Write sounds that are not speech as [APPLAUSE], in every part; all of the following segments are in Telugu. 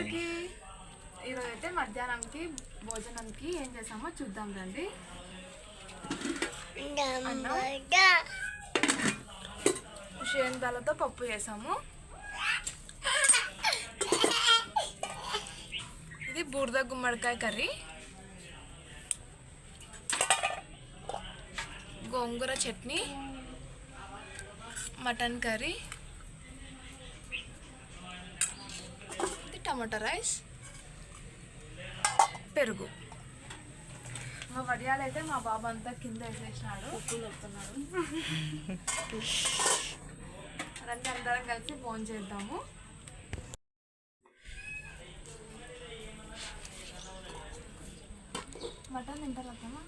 అందరికి ఈరోజు అయితే మధ్యాహ్నంకి భోజనంకి ఏం చేసామో చూద్దాం రండి. శేందాలతో పప్పు చేసాము. ఇది బూడిద గుమ్మడికాయ కర్రీ. గోంగూర చట్నీ. Mutton curry. టమాటా రైస్? పెరుగు. మా వడియాలు అయితే మా బాబు అంతా కింద వేసేసినాడు. రండి అందరం కలిసి ఫోన్ చేద్దాము. మటన్ తింటారా అత్తమ్మా?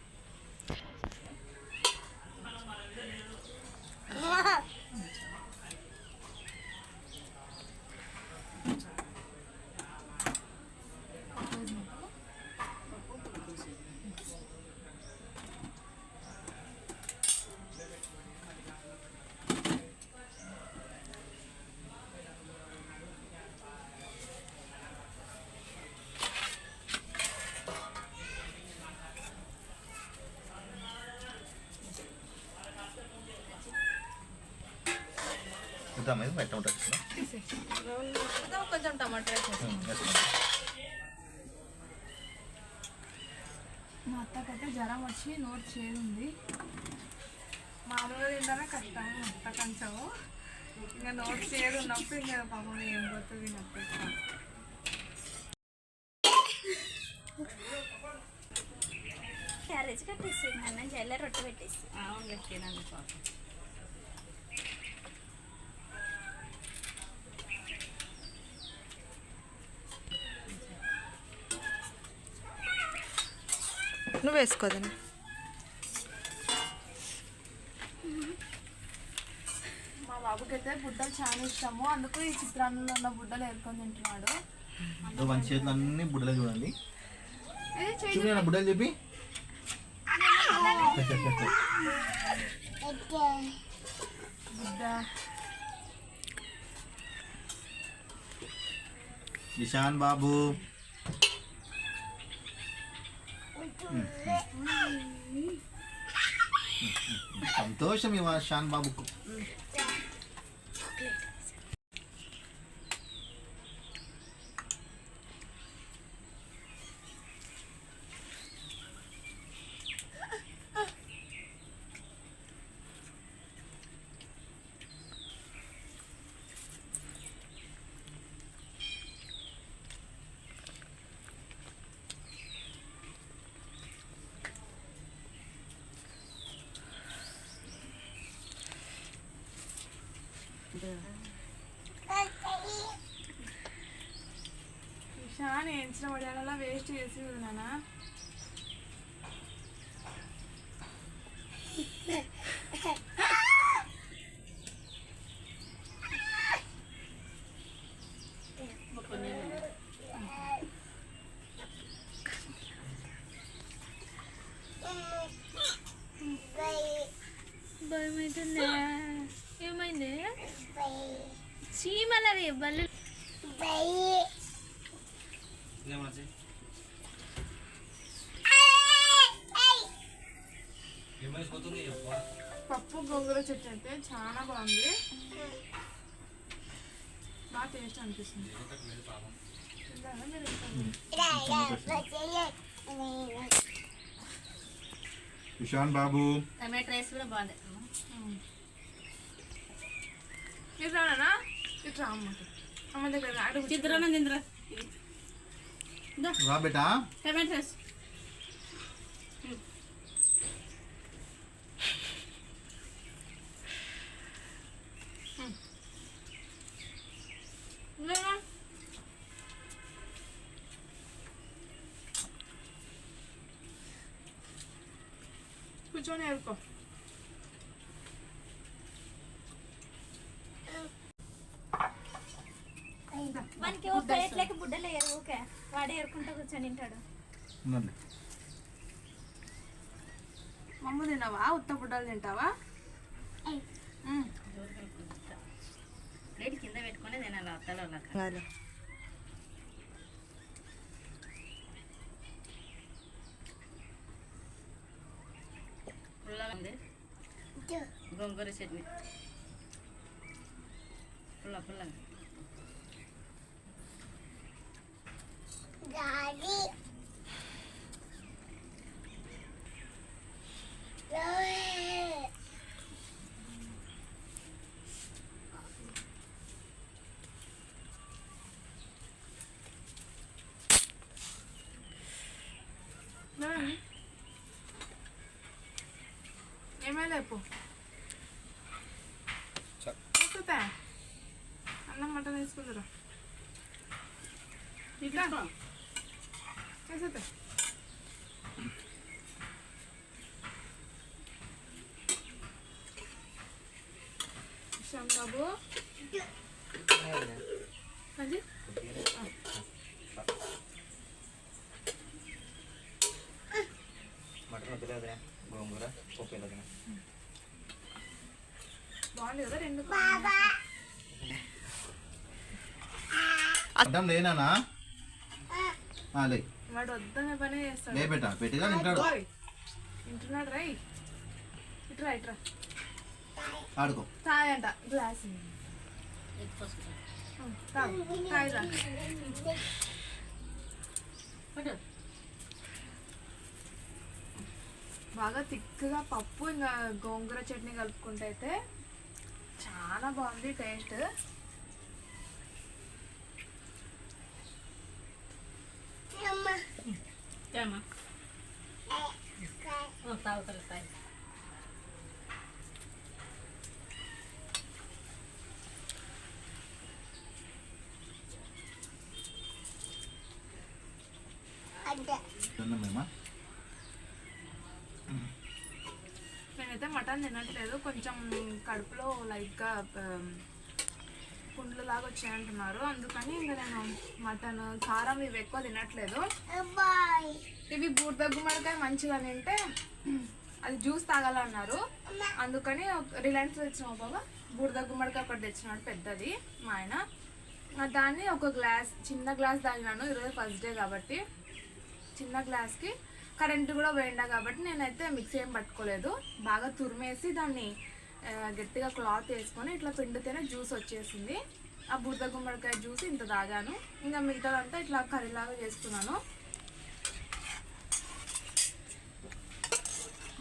చూద్దాం ఇది బయట ఉంటుంది కదా. తీసేయ్. ఇద్దాం, కొంచెం టమాటా వేసుకుందాం. మా అత్తకైతే జ్వరం వచ్చి నోరు చేదు ఉంది మామూలుగా తింటారా కష్టం అత్త కొంచెం ఇంకా నోరు చేదు ఉన్నప్పుడు ఇంకా పాపం ఏం పోతుంది నొప్పి క్యారేజ్ కట్టేసి అన్నం చేయాలి రొట్టె పెట్టేసి అవును పెట్టినాను పాపం నువ్వు వేసుకోదని మా బాబుకి అయితే బుడ్డలు చాలా ఇష్టము. అందుకు ఈ చిత్రాన్నంలో ఉన్న బుడ్డలు ఏరుకొని తింటున్నాడు. మన చేతులు అన్ని బుడ్డలు చూడండి. చూడండి బుడ్డలు చెప్పి. ఇషాన్ బాబు. సంతోషం ఇవా షాన్ బాబుకు. ఇషాన్ వేయించిన వడియాలలో వేస్ట్ చేసి నాన్న. పప్పు గోంగూర చట్నీ అయితే చాలా బాగుంది. బాగా టేస్ట్ అనిపిస్తుంది. ఇషాన్ బాబు. టమాటో రైస్ కూడా బాగుంది. ఇటు రానా ఇటు రా అమ్మకి అమ్మ దగ్గర రా, అడుగు చిత్రాన్నం తిందిరా. రా బేటా టమాటో రైస్ లేవా? వాడే ఏరుకుంటా కూర్చొని తింటాడు. మమ్మ తిన్నావా? ఉత్త బుడ్డలు తింటావా? ప్లేట్ కింద పెట్టుకుని తినాలి అత్తలో ఉంది. గోంగూర చట్నీ. పుల్ల పుల్లగా. ఏమే లేపు వస్తుందా అన్నం మటన్ వేసుకుందరా ఇట్లా వేసేద్దా శ్యామ్ బాబు అది మటన్ వద్దులేదా గోంగూర పప్పు రెండు అడ్డం లేనా లే లే. బేట పెట్టిగా తింటాడు. రై ఇట్రా ఇట్రా. ఆడుకో. తాగంట. గ్లాస్. తాగు. తాగిరా. [LAUGHS] బాగా తిక్కుగా పప్పు ఇంకా గోంగూర చట్నీ కలుపుకుంటే అయితే చాలా బాగుంది టేస్ట్. ఏమ్మా మటన్ తినట్లేదు. కొంచెం కడుపులో లైట్గా పుండ్లు లాగా వచ్చాయంటున్నారు. అందుకని ఇంకా నేను మటన్ కారం ఇవి ఎక్కువ తినట్లేదు. ఇవి బూడిద గుమ్మడికాయ మంచిగా తింటే అది జ్యూస్ తాగాలన్నారు. అందుకని రిలయన్స్ తెచ్చినావు బాబా బూడిద గుమ్మడికాయ ఒకటి తెచ్చినాడు పెద్దది మా ఆయన. దాన్ని ఒక గ్లాస్ చిన్న గ్లాస్ తాగినాను. ఈరోజు ఫస్ట్ డే కాబట్టి చిన్న గ్లాస్కి కరెంట్ కూడా పోయిండా కాబట్టి నేనైతే మిక్సీ ఏం పట్టుకోలేదు. బాగా తురిమేసి దాన్ని గట్టిగా క్లాత్ వేసుకొని ఇట్లా పిండితేనే జ్యూస్ వచ్చేసింది. ఆ బురద గుమ్మడికాయ జ్యూస్ ఇంత తాగాను. ఇంకా మిగతాదంతా ఇట్లా కర్రీలాగా చేసుకున్నాను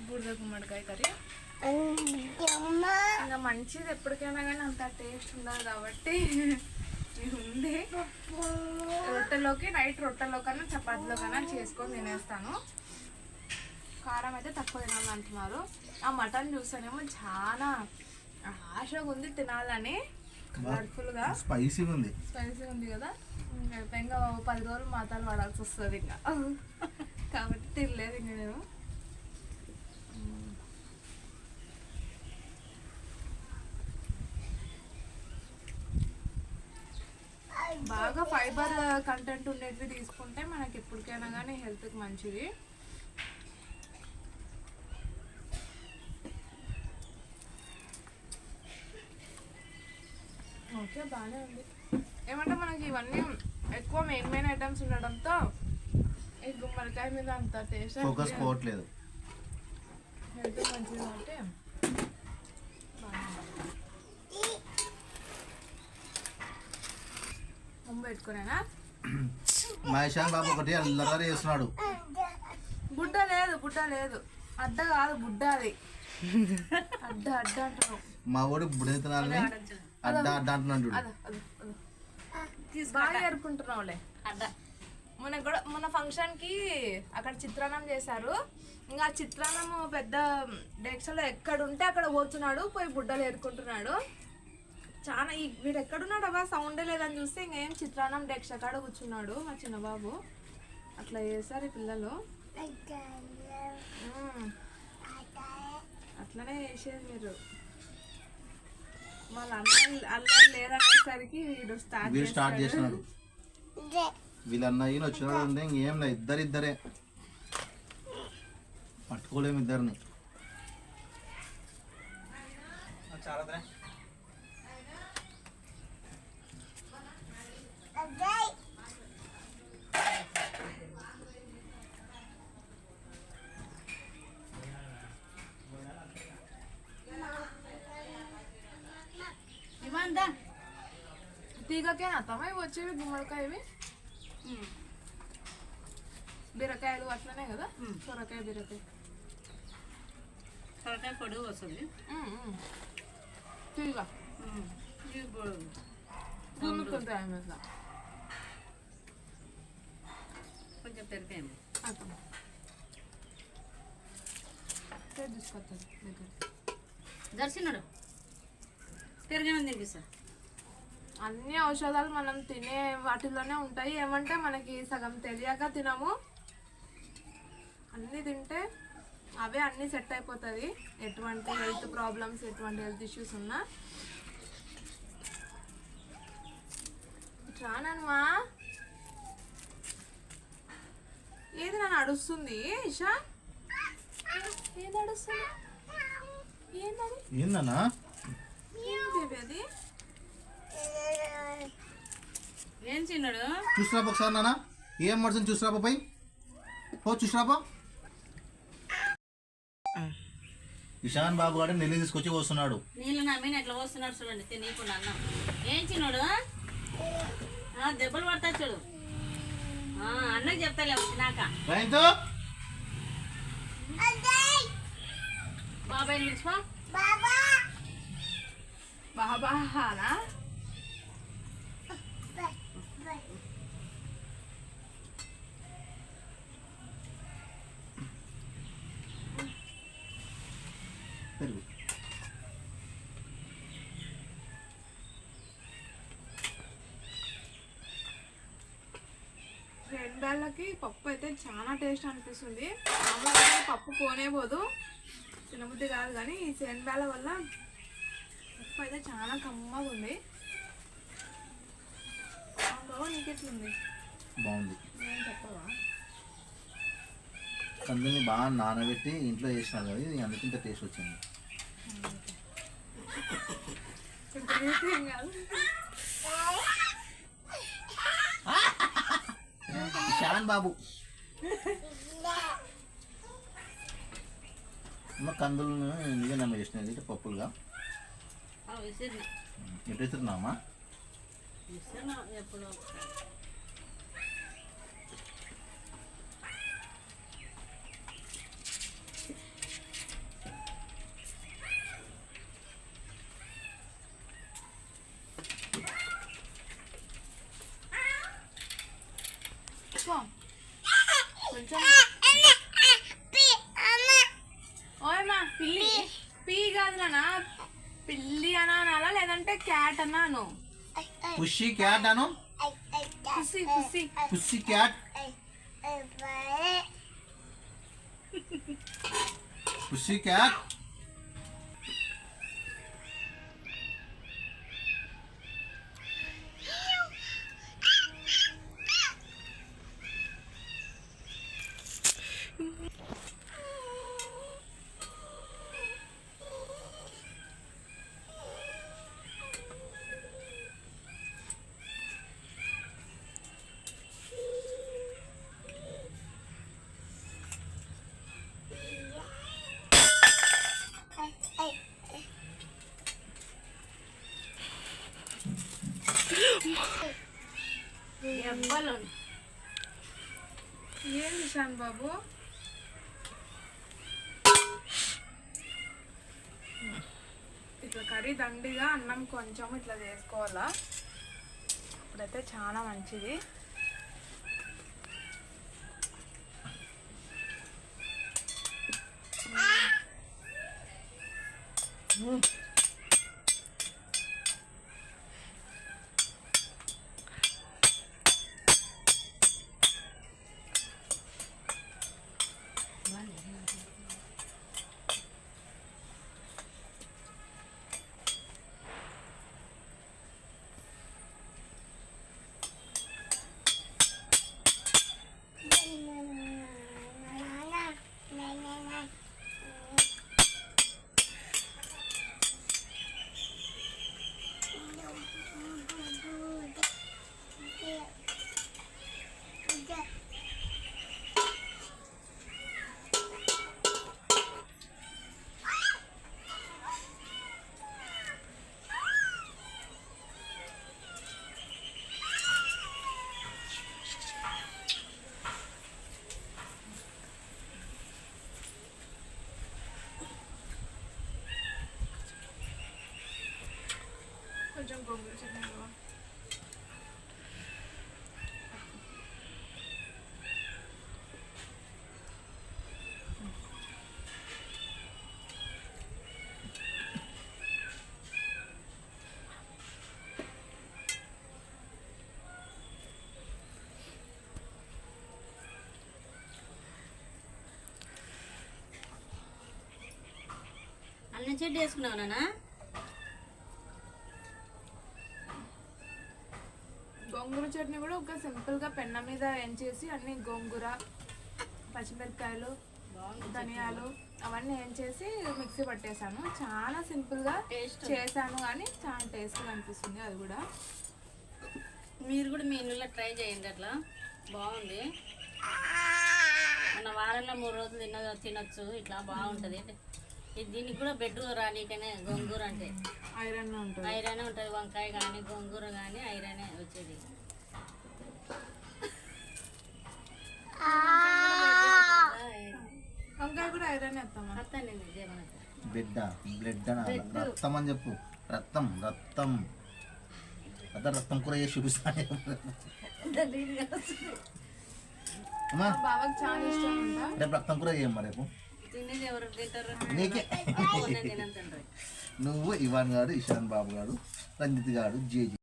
బురద గుమ్మడికాయ కర్రీ. ఇంకా మంచిది ఎప్పటికైనా కానీ అంత టేస్ట్ ఉండదు కాబట్టి. ఇది ఉంది రొట్టెలోకి నైట్ రొట్టెలో కన్నా చపాతీలో కన్నా చేసుకొని తినేస్తాను. కారం అయితే తక్కువ తినాలంటున్నారు ఆ మటన్ చూస్తేనేమో చాలా ఆశగా ఉంది తినాలని. కలర్ఫుల్గా. స్పైసీగా ఉంది. స్పైసీ ఉంది కదా. ఇంకా పది రోజులు మాతాలు వాడాల్సి వస్తుంది ఇంకా. [LAUGHS] కాబట్టి తినలేదు ఇంకా నేను. బాగా ఫైబర్ కంటెంట్ ఉండేటివి తీసుకుంటే మనకి ఎప్పటికైనా కానీ హెల్త్కి మంచిది. ఓకే బాగానే ఉంది. ఏమంటే మనకి ఇవన్నీ ఎక్కువ మెయిన్ మెయిన్ ఐటమ్స్ ఉండడంతో ఈ గుమ్మడికాయ మీద అంత టేస్ట్ ఫోకస్ పోవట్లేదు. హెల్త్ మంచిది కాబట్టి. ముందు పెట్టుకునేనా మా ఇషాన్ బాబు ఒకటి అల్లరి చేస్తున్నాడు. బుడ్డ లేదు బుడ్డ లేదు. అడ్డ కాదు బుడ్డ అది. అడ్డ అడ్డ అంటున్నావు. మా వాడు బుడెత్తున్నాలని అడ్డ అడ్డ అంటున్నాడు బాగా ఏరుకుంటున్నావులే అడ్డ మొన్న కూడా మొన్న ఫంక్షన్కి అక్కడ చిత్రాన్నం చేశారు. ఇంకా ఆ చిత్రాన్నం పెద్ద డేక్షలో ఎక్కడ ఉంటే అక్కడ పోతున్నాడు పోయి బుడ్డలు ఏరుకుంటున్నాడు చాలా ఈ వీడు ఎక్కడున్నాడు అబ్బా సౌండే లేదని చూస్తే ఇంకేం చిత్రాన్నం డేక్ష కాడ కూర్చున్నాడు మా చిన్న బాబు అట్లా చేశారు ఈ పిల్లలు. అట్లనే చేసేది మీరు. వాళ్ళ అన్న అల్లరి లేరనేసరికి వీడు స్టార్ట్ స్టార్ట్ చేస్తున్నాడు వీళ్ళ అన్నయ్యని వచ్చినాడు అంటే ఇంకేం లేదు ఇద్దరు ఇద్దరే పట్టుకోలేము ఇద్దరిని. చాలా ఇందులోకే అత్తమ్మ ఇవి వచ్చేవి గుమ్మడికాయ ఇవి బీరకాయలు అట్లనే కదా సొరకాయ బీరకాయ సొరకాయ పొడుగు వస్తుంది తీగా ఇది పొడుగు గుమ్ముకుంటాయి ఆమె ఇట్లా కొంచెం పెరిపోయింది అత్తమ్మ తీసుకొస్తుంది దగ్గర దర్శనుడు పెరగమని తినిపిస్తా అన్ని ఔషధాలు మనం తినే వాటిలోనే ఉంటాయి. ఏమంటే మనకి సగం తెలియక తినము. అన్నీ తింటే అవే అన్నీ సెట్ అయిపోతుంది. ఎటువంటి హెల్త్ ప్రాబ్లమ్స్ ఎటువంటి హెల్త్ ఇష్యూస్ ఉన్నా. రానమ్మా ఏది నన్ను అడుస్తుంది? ఇషా? ఏది అడుస్తుంది? ఏంటది ఏందన్నా? ఏం బేబీ అది? ఏం చిన్నాడు చూసిరాపో ఒకసారి నాన్న. ఏం మడుతుంది చూసిరాపో పై పో చూసిరాపో. ఇషాన్ బాబు గారు నెల్లి తీసుకొచ్చి వస్తున్నాడు నీళ్ళు నా మీద ఎట్లా వస్తున్నాడు చూడండి తినకుండా అన్నం. ఏం చిన్నాడు ఆ, దెబ్బలు పడతా చూడు. ఆ, అన్నకి చెప్తాలే వచ్చినాక రైతు! బాబాయ్ పిలుచుకో. బాబా! హానా పెరుగు రెండేళ్ళకి పప్పు అయితే చాలా టేస్ట్ అనిపిస్తుంది. పప్పు పోనే పోదు. తినబుద్ధి కాదు కానీ ఈ శనగల వల్ల పప్పు అయితే చాలా కమ్మగా ఉంది. బాబా నీకు ఎట్లుంది బాగుంది. చెప్పవా కందుని బాగా నానబెట్టి ఇంట్లో చేసినారు కదా ఇది అందుకింత టేస్ట్ వచ్చింది. ఇషాన్ బాబు. అమ్మ కందులను నిజంగా నమ్మ చేసినది ఇట్లా పప్పులుగా. ఎటు వేస్తున్నామా విసిరిన ఎప్పుడో ఒకసారి. పో. కొంచెం ఓయమ్మా పిల్లి. పీ కాదు నాన్న. పిల్లి అనా అనాలా లేదంటే క్యాట్ అన్నాను పుషి క్యాట్ అను? కుసి కుసి పుషి క్యాట్? [LAUGHS] Pussy cat? చూసాను బాబు ఇట్లా కర్రీ దండిగా అన్నం కొంచెం ఇట్లా చేసుకోవాలా? ఇప్పుడైతే చాలా మంచిది. Mm-hmm. Kunjung. చెట్టు వేసుకున్నావు నాన్న? గోంగూర చట్నీ కూడా ఒక సింపుల్గా పెన్న మీద ఎంచేసి అన్ని గోంగూర పచ్చిమిరపకాయలు ధనియాలు అవన్నీ ఎంచేసి మిక్సీ పట్టేశాను. చాలా సింపుల్గా టేస్ట్. చేశాను కానీ చాలా టేస్ట్గా అనిపిస్తుంది అది కూడా. మీరు కూడా మీ ఇల్లులో ట్రై చేయండి అట్లా. బాగుంది. మన వారంలో మూడు రోజులు తిన తినొచ్చు. ఇట్లా బాగుంటుంది. దీనికి కూడా బెడ్ రానికనే గోంగూర అంటే. ఐరన్ ఉంటుంది. ఐరన్ ఉంటుంది. వంకాయ కానీ గోంగూర కానీ ఐరనే వచ్చేది. వంకాయ కూడా ఐరన్ బిడ్డ బ్లడ్ అని రక్తం అని చెప్పు. రక్తం రక్తం. అదే రక్తం కూర చేసి చూపిస్తాను. రేపు రక్తం కూర చేయమ్మా రేపు. తినేది ఎవరు తింటారు? నీకే. నేను తినంతండ్రి నువ్వు ఇవాన్ గారు ఇషాన్ బాబు గారు రంజిత్ గారు జేజీ.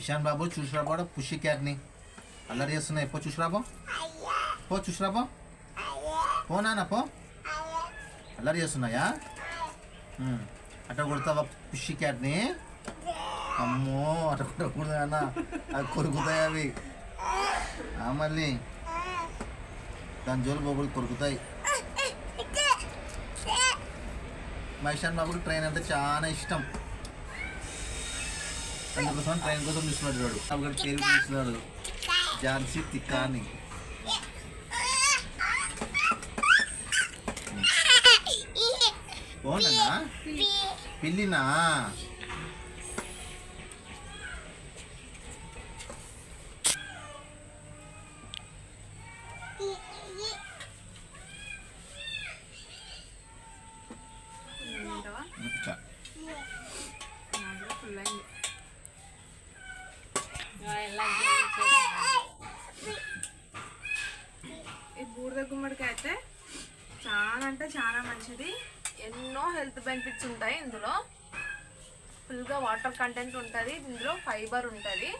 ఇషాన్ బాబు చూసిరాబో పుషి క్యాట్ని అల్లరి చేస్తున్నాయి. పో చూసిరాబో పో చూసిరాబో పోనా పో. అల్లరి చేస్తున్నాయా? ఉమ్. అట్ట కొడతావా పుషి క్యాట్ని? అమ్మో అట్ట కొట్టకూడదు అన్న అవి కొరుకుతాయి అవి. మళ్ళీ. దాని జోలు బొబ్బులు కొరుకుతాయి. మా బాబుకి ట్రైన్ అంటే చాలా ఇష్టం. అందుకోసం ట్రైన్ కోసం చూస్తున్నాడు వాడు. అప్పుడు పేరు పిలుస్తున్నాడు ఝాన్సీ తిక్కాని. బాగుందన్నా పిల్లినా? ఈ బూడిద గుమ్మడికి అయితే చాలా అంటే చాలా మంచిది. ఎన్నో హెల్త్ బెనిఫిట్స్ ఉంటాయి ఇందులో. ఫుల్గా వాటర్ కంటెంట్ ఉంటుంది ఇందులో ఫైబర్ ఉంటుంది.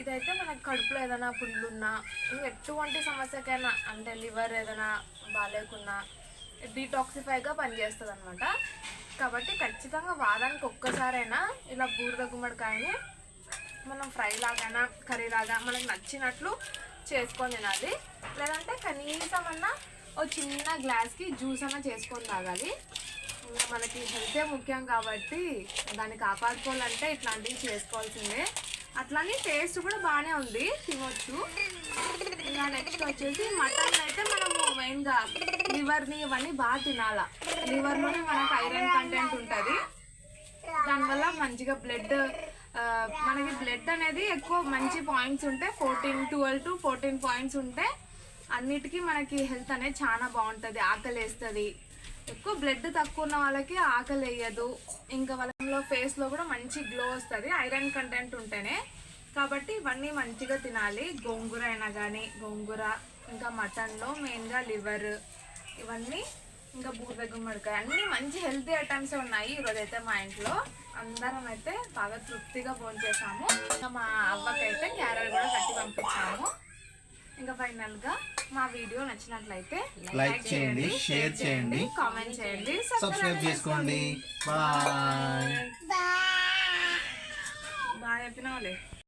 ఇదైతే మనకి కడుపులో ఏదైనా పుండ్లున్నా ఎటువంటి సమస్యకైనా అంటే లివర్ ఏదైనా బాగాలేకున్నా డీటాక్సిఫైగా పనిచేస్తుంది అనమాట కాబట్టి ఖచ్చితంగా వారానికి ఒక్కసారైనా ఇలా బూరద గుమ్మడికాయని మనం ఫ్రై లాగానా కర్రీ లాగా మనకు నచ్చినట్లు చేసుకొని తినాలి. లేదంటే కనీసం అన్నా ఒక చిన్న గ్లాస్కి జ్యూస్ అన్న చేసుకొని తాగాలి. ఇంకా మనకి హెల్తే ముఖ్యం కాబట్టి దాన్ని కాపాడుకోవాలంటే ఇట్లాంటివి చేసుకోవాల్సిందే. అట్లానే టేస్ట్ కూడా బాగానే ఉంది తినొచ్చు. ఇంకా నెక్స్ట్ వచ్చేసి మటన్ అయితే మనము మెయిన్గా లివర్ని ఇవన్నీ బాగా తినాలా. లివర్లోనే మనకు ఐరన్ కంటెంట్ ఉంటుంది. దానివల్ల మంచిగా బ్లడ్ మనకి బ్లడ్ అనేది ఎక్కువ మంచి పాయింట్స్ ఉంటే fourteen twelve to fourteen points ఉంటే అన్నిటికీ మనకి హెల్త్ అనేది చాలా బాగుంటుంది ఆకలి వేస్తుంది ఎక్కువ బ్లడ్ తక్కువ ఉన్న వాళ్ళకి ఆకలి వేయదు ఇంకా వాళ్ళలో ఫేస్లో కూడా మంచి గ్లో వస్తుంది ఐరన్ కంటెంట్ ఉంటేనే. కాబట్టి ఇవన్నీ మంచిగా తినాలి. గోంగూర అయినా కానీ గోంగూర ఇంకా మటన్లో మెయిన్గా లివర్ ఇవన్నీ ఇంకా బూడిద గుమ్మడికాయ అన్ని మంచి హెల్తీ ఐటమ్స్ ఉన్నాయి ఈరోజు అయితే మా ఇంట్లో. అందరం అయితే బాగా తృప్తిగా భోంచేసాము. ఇంకా మా అవ్వకైతే క్యారెట్ కూడా కట్టి పంపించాము. ఇంకా ఫైనల్గా మా వీడియో నచ్చినట్లయితే లైక్ చేయండి షేర్ చేయండి కామెంట్ చేయండి సబ్స్క్రైబ్ చేసుకోండి. బాయ్ బాగా చెప్పినావులే